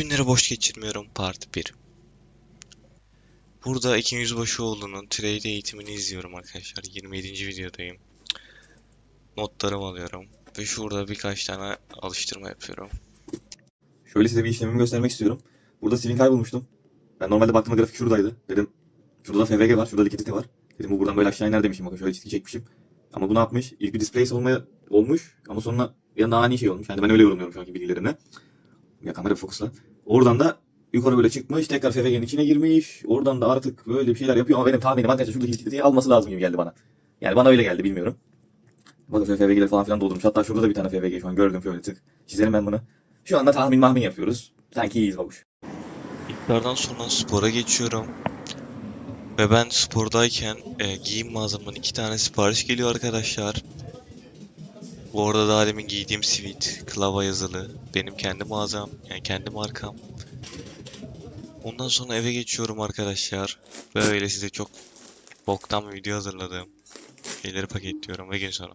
Günleri boş geçirmiyorum Part 1. Burada Ekin Yüzbaşıoğlu'nun trade eğitimini izliyorum arkadaşlar. 27. videodayım. Notlarımı alıyorum. Ve şurada birkaç tane alıştırma yapıyorum. Şöyle size bir işlemimi göstermek istiyorum. Burada Swing kaybolmuştum. Ben normalde baktığımda grafik şuradaydı. Dedim şurada da FVG var, şurada liquidity var. Dedim bu buradan böyle aşağı iner demişim. Bakın şöyle çizgi çekmişim. Ama bu ne yapmış? İlk bir displace olmaya olmuş ama sonra anda ani şey olmuş. Yani ben öyle yorumluyorum şu anki bilgilerini. Ya kamera fokusla. Oradan da yukarı böyle çıkmış. Tekrar FVG'nin içine girmiş. Oradan da artık böyle bir şeyler yapıyor ama benim tahminim arkadaşlar şuradaki liquidity'yi alması lazım gibi geldi bana. Yani bana öyle geldi bilmiyorum. Bakın FVG'leri falan filan doldurmuş. Hatta şurada da bir tane FVG şu an gördüm şöyle tık. Çizelim ben bunu. Şu anda tahmin mahmin yapıyoruz. Sanki iyiyiz babuş. İftardan sonra spora geçiyorum. Ve ben spordayken e, giyim mağazamdan iki tane sipariş geliyor arkadaşlar. Bu arada daha demin giydiğim sweat, klava yazılı. Benim kendi mağazam, yani kendi markam. Ondan sonra eve geçiyorum arkadaşlar. Ve öyle size çok boktan bir video hazırladım. Şeyleri paketliyorum ve gün sonu.